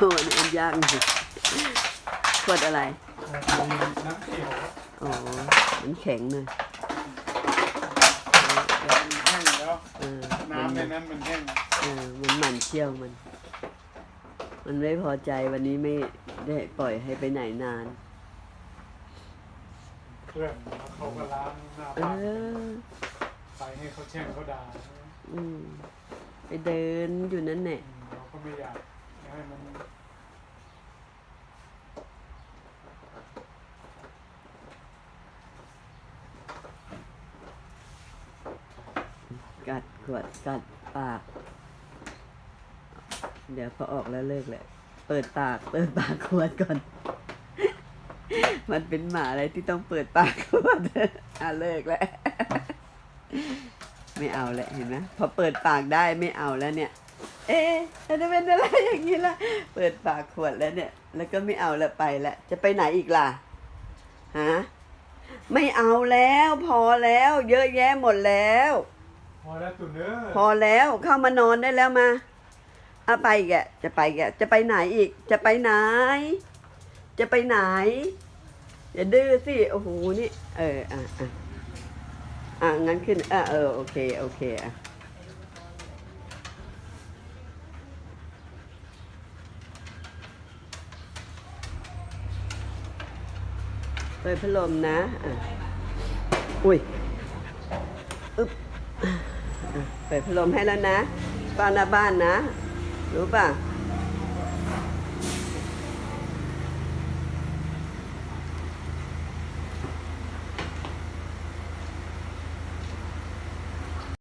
อ้นี่มันย่างอยู่ขวดอะไร น้ำเขียวอ๋อมันแข็งเลยมันแห้งแล้ว เออน้ำในนั้นมันแห้งเออมันหมั่นเชี่ยวมัน มันไม่พอใจวันนี้ไม่ได้ปล่อยให้ไปไหนนาน เครื่องแล้วเขาก็ล้างหน้าเอบ้านอ ไปให้เขาแช่งเขาด่าอืมไปเดินอยู่นั่นแหละ เราก็ไม่อยากให้มัน กัดขวดกัดปาก เดี๋ยวพอออกแล้วเลิกแหละเปิดปาก เปิดปากขวดก่อน มันเป็นหมาอะไรที่ต้องเปิดปากขวดอะเลิกแล้วไม่เอาแล้วเห็นไหมพอเปิดปากได้ไม่เอาแล้วเนี่ย เอ๊ะจะเป็นอะไรอย่างนี้ล่ะ เปิดปากขวดแล้วเนี่ย แล้วก็ไม่เอาแล้วไปแล้วจะไปไหนอีกล่ะฮะไม่เอาแล้วพอแล้ว เยอะแยะหมดแล้ว พอแล้วตุนเด้อพอแล้วเข้ามานอนได้แล้วมาเอาไปอีกแกจะไปอีกแกจะไปไหนอีก จะไปไหน จะไปไหน อย่าดื้อสิโอ้โหนี่เอออะอะอะงั้นขึ้นอะเออโอเคโอเคอะเปิดพัดลมนะอะอุ้ยอึ๊บ เปิดพัดลมให้แล้วนะป้าหน้าบ้านนะ รู้ป่ะ